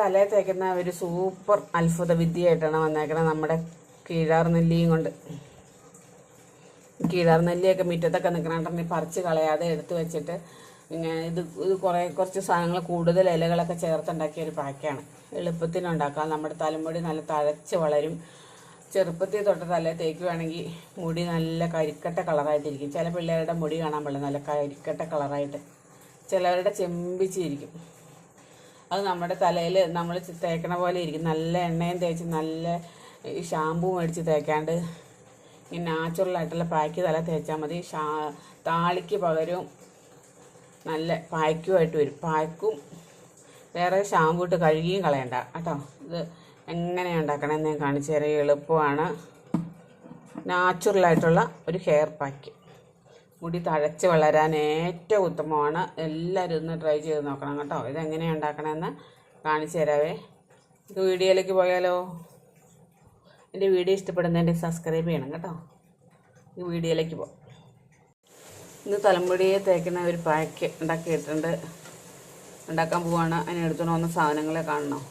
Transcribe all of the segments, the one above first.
തലയിൽ തേക്കുന്ന ഒരു സൂപ്പർ അത്ഭുത വിദ്യയായിട്ടാണ് വന്നേക്കണത് നമ്മുടെ കീഴാർ നെല്ലിയും കൊണ്ട്. കീഴാർ നെല്ലിയൊക്കെ മുറ്റത്തൊക്കെ നിൽക്കണമെങ്കിൽ പറിച്ച് കളയാതെ എടുത്തു വെച്ചിട്ട് പിന്നെ ഇത് ഇത് കുറേ കുറച്ച് സാധനങ്ങൾ കൂടുതൽ ഇലകളൊക്കെ ചേർത്തുണ്ടാക്കിയ ഒരു പാക്കാണ് എളുപ്പത്തിനുണ്ടാക്കാം നമ്മുടെ തലമുടി നല്ല തഴച്ച് വളരും. ചെറുപ്പത്തിൽ തൊട്ട് തലേ തേക്കുവാണെങ്കിൽ മുടി നല്ല കരിക്കട്ട കളറായിട്ടിരിക്കും. ചില പിള്ളേരുടെ മുടി കാണാൻ പാടില്ല. നല്ല കരിക്കട്ട കളറായിട്ട്. ചിലവരുടെ ചെമ്പിച്ചിരിക്കും. അത് നമ്മുടെ തലയിൽ നമ്മൾ തേക്കണ പോലെ ഇരിക്കും. നല്ല എണ്ണയും തേച്ച് നല്ല ഷാമ്പൂ മേടിച്ച് തേക്കാണ്ട് ഈ നാച്ചുറലായിട്ടുള്ള പായ്ക്ക് തല തേച്ചാൽ മതി. ഷാ താളിക്ക് പകരവും നല്ല പായ്ക്കുമായിട്ട് വരും. പായ്ക്കും വേറെ ഷാമ്പൂ ഇട്ട് കഴുകിയും കളയണ്ട. കേട്ടോ? ഇത് എങ്ങനെയാണ് ഉണ്ടാക്കണമെന്ന് ഞാൻ കാണിച്ചു തരാം. എളുപ്പമാണ്. നാച്ചുറലായിട്ടുള്ള ഒരു ഹെയർ പാക്ക് മുടി തഴച്ച് വളരാൻ ഏറ്റവും ഉത്തമമാണ്. എല്ലാവരും ഒന്ന് ട്രൈ ചെയ്ത് നോക്കണം കേട്ടോ. ഇതെങ്ങനെയാണ് ഉണ്ടാക്കണമെന്ന് കാണിച്ചു തരാവേ. ഇത് വീഡിയോയിലേക്ക് പോയാലോ? എന്റെ വീഡിയോ ഇഷ്ടപ്പെടുന്നതിന്റെ സബ്സ്ക്രൈബ് ചെയ്യണം കേട്ടോ. ഈ വീഡിയോയിലേക്ക് പോ. ഇന്ന് തലമുടിയെ തേക്കുന്ന ഒരു പാക്ക് ഉണ്ടാക്കിയിട്ടുണ്ട് ഉണ്ടാക്കാൻ പോവാണ്. അതിന് എടുത്തുകൊണ്ട് വന്ന സാധനങ്ങളെ കാണണം?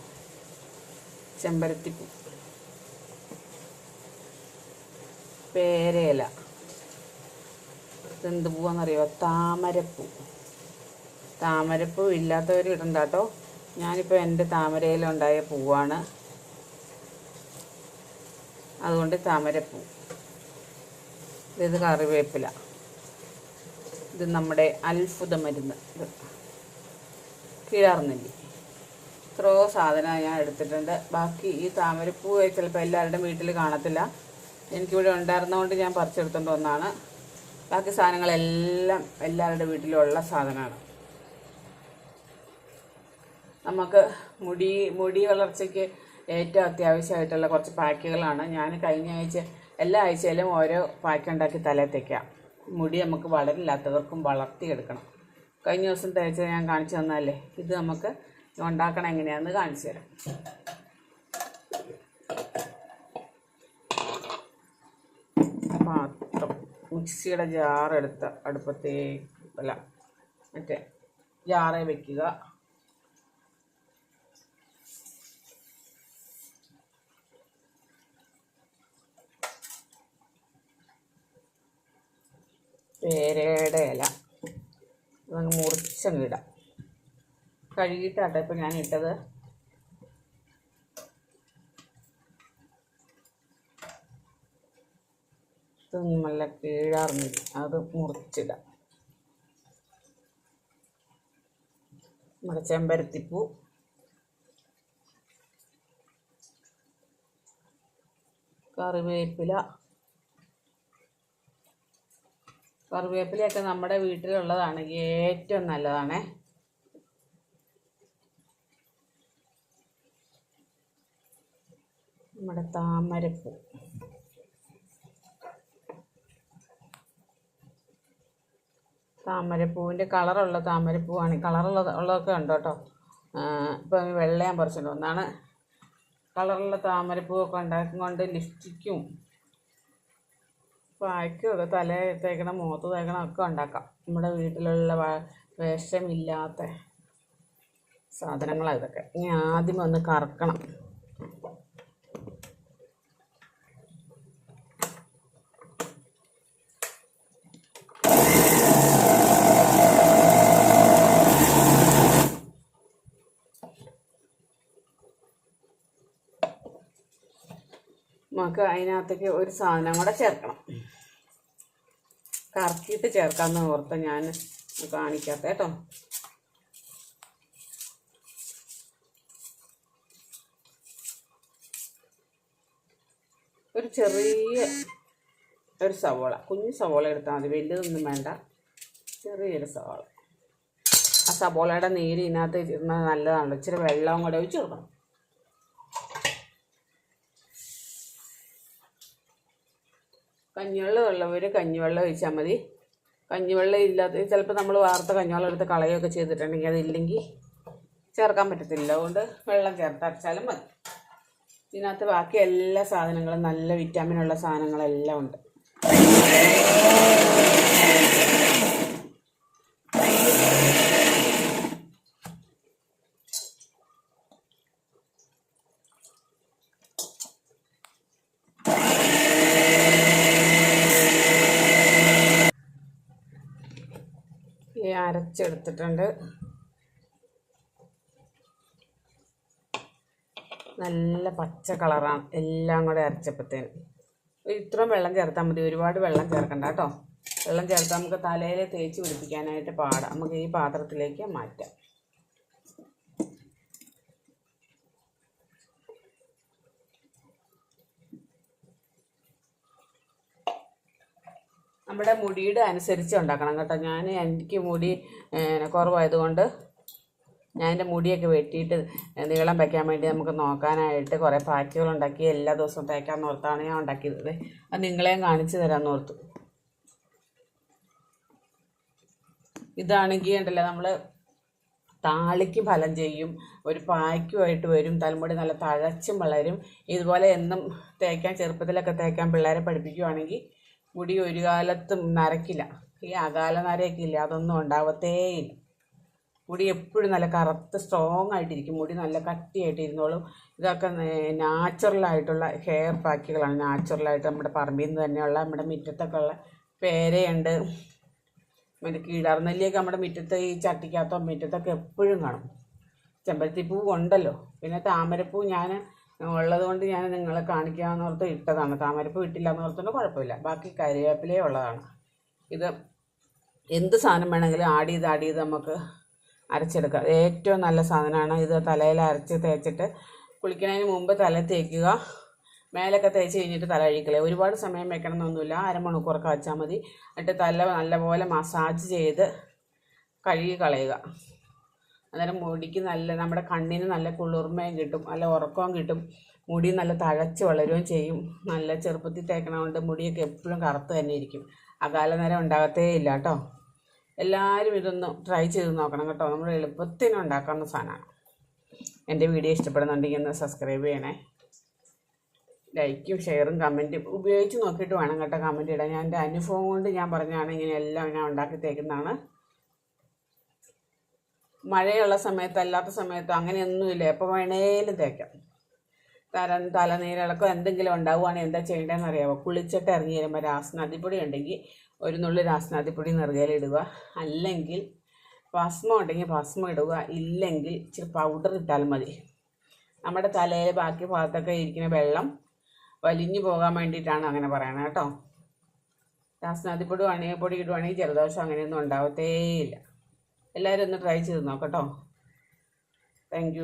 ചെമ്പരത്തിപ്പൂ. പേരയില. ഇതെന്ത് പൂവാണെന്നറിയോ താമരപ്പൂ. താമരപ്പൂ ഇല്ലാത്തവർ ഇടണ്ട കേട്ടോ ഞാനിപ്പോൾ എന്റെ താമരയിലുണ്ടായ പൂവാണ്. അതുകൊണ്ട് താമരപ്പൂ. ഇത് കറിവേപ്പില. ഇത് നമ്മുടെ അത്ഭുത മരുന്ന് ഇത് കീഴാർന്നെല്ലി സാധനം ഞാൻ എടുത്തിട്ടുണ്ട്. ബാക്കി ഈ താമരപ്പൂ ചിലപ്പോൾ എല്ലാവരുടെയും വീട്ടിൽ കാണത്തില്ല. എനിക്കിവിടെ ഉണ്ടായിരുന്നതുകൊണ്ട് ഞാൻ പറിച്ചെടുത്തുകൊണ്ട് വന്നതാണ് ബാക്കി സാധനങ്ങളെല്ലാം എല്ലാവരുടെ വീട്ടിലുള്ള സാധനമാണ്. നമുക്ക് മുടി മുടി വളർച്ചയ്ക്ക് ഏറ്റവും അത്യാവശ്യമായിട്ടുള്ള കുറച്ച് പാക്കുകളാണ്. ഞാൻ കഴിഞ്ഞ ആഴ്ച എല്ലാ ആഴ്ചയിലും ഓരോ പാക്ക് തലേ തേക്കാം. മുടി നമുക്ക് വളരില്ലാത്തവർക്കും വളർത്തിയെടുക്കണം. കഴിഞ്ഞ ദിവസം തേച്ച ഞാൻ കാണിച്ചു തന്നാലേ ഇത് നമുക്ക് ഉണ്ടാക്കണം എങ്ങനെയാണെന്ന് കാണിച്ചു തരാം. പാത്രം മിക്സിയുടെ ജാറെടുത്ത് അടുപ്പത്തേക്ക് അല്ല മറ്റേ ജാറേ വയ്ക്കുക പേരയുടെ ഇല. നമുക്ക് മുറിച്ചങ്ങിടാം കഴുകിയിട്ടാട്ടെ ഇപ്പം ഞാൻ ഇട്ടത് ഇതൊന്നും നല്ല കീഴാർന്നില്ല. അത് മുറിച്ചിടാം. നമ്മുടെ ചെമ്പരത്തിപ്പൂ. കറിവേപ്പില. കറിവേപ്പിലയൊക്കെ നമ്മുടെ വീട്ടിലുള്ളതാണ്. ഏറ്റവും നല്ലതാണേ. നമ്മുടെ താമരപ്പൂ. താമരപ്പൂവിന്റെ കളറുള്ള താമരപ്പൂവാണ്. കളറുള്ള ഉള്ളതൊക്കെ ഉണ്ട് കേട്ടോ ഇപ്പം വെള്ളയാൻ പറിച്ചിട്ടുണ്ട്. പറിച്ചിട്ട് ഒന്നാണ് കളറുള്ള താമരപ്പൂവൊക്കെ ഉണ്ടാക്കും കൊണ്ട് ലിപ്സ്റ്റിക്കും പായ്ക്കും തല തേക്കണം മുഖത്ത് തേക്കണം ഒക്കെ ഉണ്ടാക്കാം. നമ്മുടെ വീട്ടിലുള്ള വിഷമില്ലാത്ത സാധനങ്ങളാണ് ഇതൊക്കെ. ഇനി ആദ്യം ഒന്ന് കറക്കണം. നമുക്ക് അതിനകത്തേക്ക് ഒരു സാധനം കൂടെ ചേർക്കണം. കറക്കിയിട്ട് ചേർക്കാമെന്ന് ഓർത്ത് ഞാൻ കാണിക്കാത്ത കേട്ടോ. ഒരു ചെറിയ ഒരു സവോള കുഞ്ഞു സവോള എടുത്താൽ മതി വലിയതൊന്നും വേണ്ട. ചെറിയൊരു സവോള. ആ സവോളയുടെ നീര് ഇതിനകത്ത് ഇരുന്നത് നല്ലതാണല്ലോ. ഇച്ചിരി വെള്ളവും കൂടെ ഒഴിച്ച് കൊടുക്കണം. കഞ്ഞിവെള്ളം ഉള്ളവർ കഞ്ഞിവെള്ളം ഒഴിച്ചാൽ മതി. കഞ്ഞിവെള്ളം ഇല്ലാത്ത ചിലപ്പോൾ നമ്മൾ വാർത്ത കഞ്ഞിവെള്ളം എടുത്ത് കളയുകയൊക്കെ ചെയ്തിട്ടുണ്ടെങ്കിൽ അതില്ലെങ്കിൽ ചേർക്കാൻ പറ്റത്തില്ല. അതുകൊണ്ട് വെള്ളം ചേർത്തരച്ചാലും മതി. ഇതിനകത്ത് ബാക്കി എല്ലാ സാധനങ്ങളും നല്ല വിറ്റാമിനുള്ള സാധനങ്ങളെല്ലാം ഉണ്ട്. അരച്ചെടുത്തിട്ടുണ്ട്. നല്ല പച്ച കളറാണ്. എല്ലാം കൂടെ അരച്ചപ്പോഴത്തേന് ഇത്രയും വെള്ളം ചേർത്താൽ മതി. ഒരുപാട് വെള്ളം ചേർക്കണ്ട കേട്ടോ. വെള്ളം ചേർത്താൽ നമുക്ക് തലയിൽ തേച്ച് പിടിപ്പിക്കാനായിട്ട് പാടാം. നമുക്ക് ഈ പാത്രത്തിലേക്ക് മാറ്റാം. നമ്മുടെ മുടിയുടെ അനുസരിച്ച് ഉണ്ടാക്കണം കേട്ടോ. ഞാൻ എനിക്ക് മുടി കുറവായതുകൊണ്ട് ഞാൻ എന്റെ മുടിയൊക്കെ വെട്ടിയിട്ട് നീളം വയ്ക്കാൻ വേണ്ടി നമുക്ക് നോക്കാനായിട്ട് കുറേ പാക്കുകൾ ഉണ്ടാക്കി എല്ലാ ദിവസവും തേക്കാൻ ഓർത്താണ് ഞാൻ ഉണ്ടാക്കിയത്. അത് നിങ്ങളെയും കാണിച്ചു തരാൻ ഓർത്തു ഇതാണെങ്കിൽ ഉണ്ടല്ലോ നമ്മൾ താളിക്ക് ഫലം ചെയ്യും ഒരു പായ്ക്കുമായിട്ട് വരും തലമുടി നല്ല തഴച്ചും വളരും. ഇതുപോലെ എന്നും തേക്കാൻ ചെറുപ്പത്തിലൊക്കെ തേക്കാൻ പിള്ളേരെ പഠിപ്പിക്കുവാണെങ്കിൽ മുടി ഒരു കാലത്തും നരക്കില്ല. ഈ അകാല നരയൊക്കെ ഇല്ല? അതൊന്നും ഉണ്ടാവത്തേയില്ല മുടി എപ്പോഴും നല്ല കറുത്ത് സ്ട്രോങ് ആയിട്ടിരിക്കും. മുടി നല്ല കട്ടിയായിട്ട് ഇരുന്നോളും ഇതൊക്കെ നാച്ചുറലായിട്ടുള്ള ഹെയർ പാക്കുകളാണ്. നാച്ചുറലായിട്ട് നമ്മുടെ പറമ്പിൽ നിന്ന് തന്നെയുള്ള നമ്മുടെ മുറ്റത്തൊക്കെ ഉള്ള പേരയുണ്ട്. മറ്റേ കീടാർനെല്ലിയൊക്കെ നമ്മുടെ മുറ്റത്ത് ഈ ചട്ടിക്കകത്തോ മുറ്റത്തൊക്കെ എപ്പോഴും കാണും. ചെമ്പരത്തിപ്പൂ ഉണ്ടല്ലോ. പിന്നെ താമരപ്പൂ ഞാൻ ഉള്ളത് കൊണ്ട് ഞാൻ നിങ്ങളെ കാണിക്കാമെന്ന് ഓർത്ത് ഇട്ടതാണ്. താമരപ്പൂ ഇട്ടില്ല എന്ന് ഓർത്തുകൊണ്ട് കുഴപ്പമില്ല. ബാക്കി കരിവേപ്പിലേ ഉള്ളതാണ്. ഇത് എന്ത് സാധനം വേണമെങ്കിലും ആഡ് ചെയ്ത് ആഡ് ചെയ്ത് നമുക്ക് അരച്ചെടുക്കാം. ഏറ്റവും നല്ല സാധനമാണ്. ഇത് തലയിൽ അരച്ച് തേച്ചിട്ട് കുളിക്കുന്നതിന് മുമ്പ് തല തേക്കുക. മേലൊക്കെ തേച്ച് കഴിഞ്ഞിട്ട് തല അഴിക്കലേ. ഒരുപാട് സമയം വെക്കണം എന്നൊന്നുമില്ല അരമണിക്കൂറൊക്കെ വെച്ചാൽ മതി. എന്നിട്ട് തല നല്ലപോലെ മസാജ് ചെയ്ത് കഴുകി കളയുക. അന്നേരം മുടിക്ക് നല്ല നമ്മുടെ കണ്ണിന് നല്ല കുളിർമയും കിട്ടും നല്ല ഉറക്കവും കിട്ടും. മുടി നല്ല തഴച്ച് വളരുകയും ചെയ്യും. നല്ല ചെറുപ്പത്തിൽ തേക്കണതുകൊണ്ട് മുടിയൊക്കെ എപ്പോഴും കറുത്ത് തന്നെ ഇരിക്കും. അകാല നേരം ഉണ്ടാകത്തേ ഇല്ല കേട്ടോ. എല്ലാവരും ഇതൊന്ന് ട്രൈ ചെയ്ത് നോക്കണം കേട്ടോ. നമ്മൾ എളുപ്പത്തിന് ഉണ്ടാക്കാവുന്ന സാധനമാണ്. എന്റെ വീഡിയോ ഇഷ്ടപ്പെടുന്നുണ്ടെങ്കിൽ ഒന്ന് സബ്സ്ക്രൈബ് ചെയ്യണേ. ലൈക്കും ഷെയറും കമന്റും ഉപയോഗിച്ച് നോക്കിയിട്ട് വേണം കേട്ടോ കമന്റ് ഇടാൻ. ഞാൻ എന്റെ അനുഭവം കൊണ്ട് ഞാൻ പറഞ്ഞാണ് ഇങ്ങനെ എല്ലാം ഞാൻ ഉണ്ടാക്കി തേക്കുന്നതാണ്. മഴയുള്ള സമയത്ത് അല്ലാത്ത സമയത്തോ അങ്ങനെയൊന്നുമില്ല. എപ്പോൾ വേണേലും തേക്കാം. തല തലനീരിളക്കോ എന്തെങ്കിലും ഉണ്ടാവുകയാണെങ്കിൽ എന്താ ചെയ്യേണ്ടതെന്ന് അറിയാമോ കുളിച്ചിട്ട് ഇറങ്ങി വരുമ്പോൾ രാസനാദിപ്പൊടി ഉണ്ടെങ്കിൽ ഒരു നുള്ളി രാസനാദിപ്പൊടി നിറകയിലിടുക അല്ലെങ്കിൽ ഭസ്മം ഉണ്ടെങ്കിൽ ഭസ്മം ഇടുക. ഇല്ലെങ്കിൽ ഇച്ചിരി പൗഡർ ഇട്ടാൽ മതി. നമ്മുടെ തലയിൽ ബാക്കി ഭാഗത്തൊക്കെ ഇരിക്കുന്ന വെള്ളം വലിഞ്ഞു പോകാൻ വേണ്ടിയിട്ടാണ് അങ്ങനെ പറയണത് കേട്ടോ. രാസനാദിപ്പൊടി ആണെങ്കിൽ പൊടി ഇടുവാണെങ്കിൽ ജലദോഷം അങ്ങനെയൊന്നും ഉണ്ടാവത്തേയില്ല. എല്ലാവരും ഒന്ന് ട്രൈ ചെയ്ത് നോക്കട്ടോ താങ്ക്